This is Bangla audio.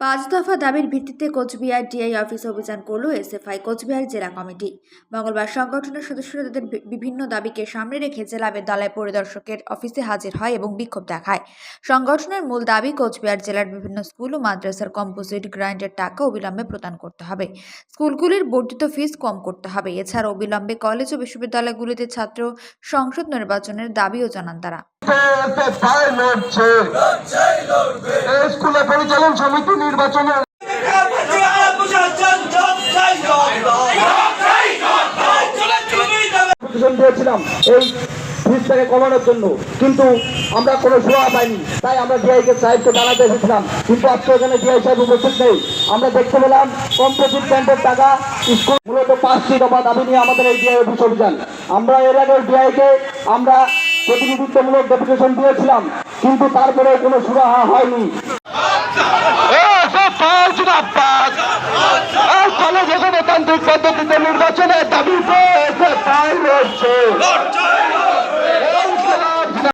পাঁচ দফা দাবির ভিত্তিতে কোচবিহার ডিআই অফিস অভিযান করল এসএফআই কোচবিহার জেলা কমিটি। মঙ্গলবার সংগঠনের সদস্যরা তাদের বিভিন্ন দাবিকে সামনে রেখে জেলা বিদ্যালয় পরিদর্শকের অফিসে হাজির হয় এবং বিক্ষোভ দেখায়। সংগঠনের মূল দাবি কোচবিহার জেলার বিভিন্ন স্কুল ও মাদ্রাসার কম্পোজিট গ্রান্টের টাকা অবিলম্বে প্রদান করতে হবে। স্কুলগুলির বর্ধিত ফিস কম করতে হবে। এছাড়া অবিলম্বে কলেজ ও বিশ্ববিদ্যালয়গুলিতে ছাত্র সংসদ নির্বাচনের দাবিও জানান তারা। পরিচালন সমিতি নির্বাচনে দিয়েছিলাম এই কমানোর জন্য। কিন্তু আমরা কোনো সুরা পাইনি। তাই আমরা ডিআই কে সাহেবকে জানাতে এসেছিলাম। কিন্তু আজকে এখানে ডিআই সাহেব উপস্থিত নেই। আমরা দেখতে পেলাম কম্পোজিট ক্যাম্পের টাকা স্কুল মূলত পাঁচটি দফা দাবি নিয়ে আমাদের এই ডিআই অফিস অভিযান। আমরা এর আগে ডিআই কে আমরা প্রতিনিধিত্বমূলক ডেপুটেশন দিয়েছিলাম। কিন্তু তারপরে কোনো সুরাহা হয়নি। কলেজ গণতান্ত্রিক পদ্ধতিতে নির্বাচনের দাবি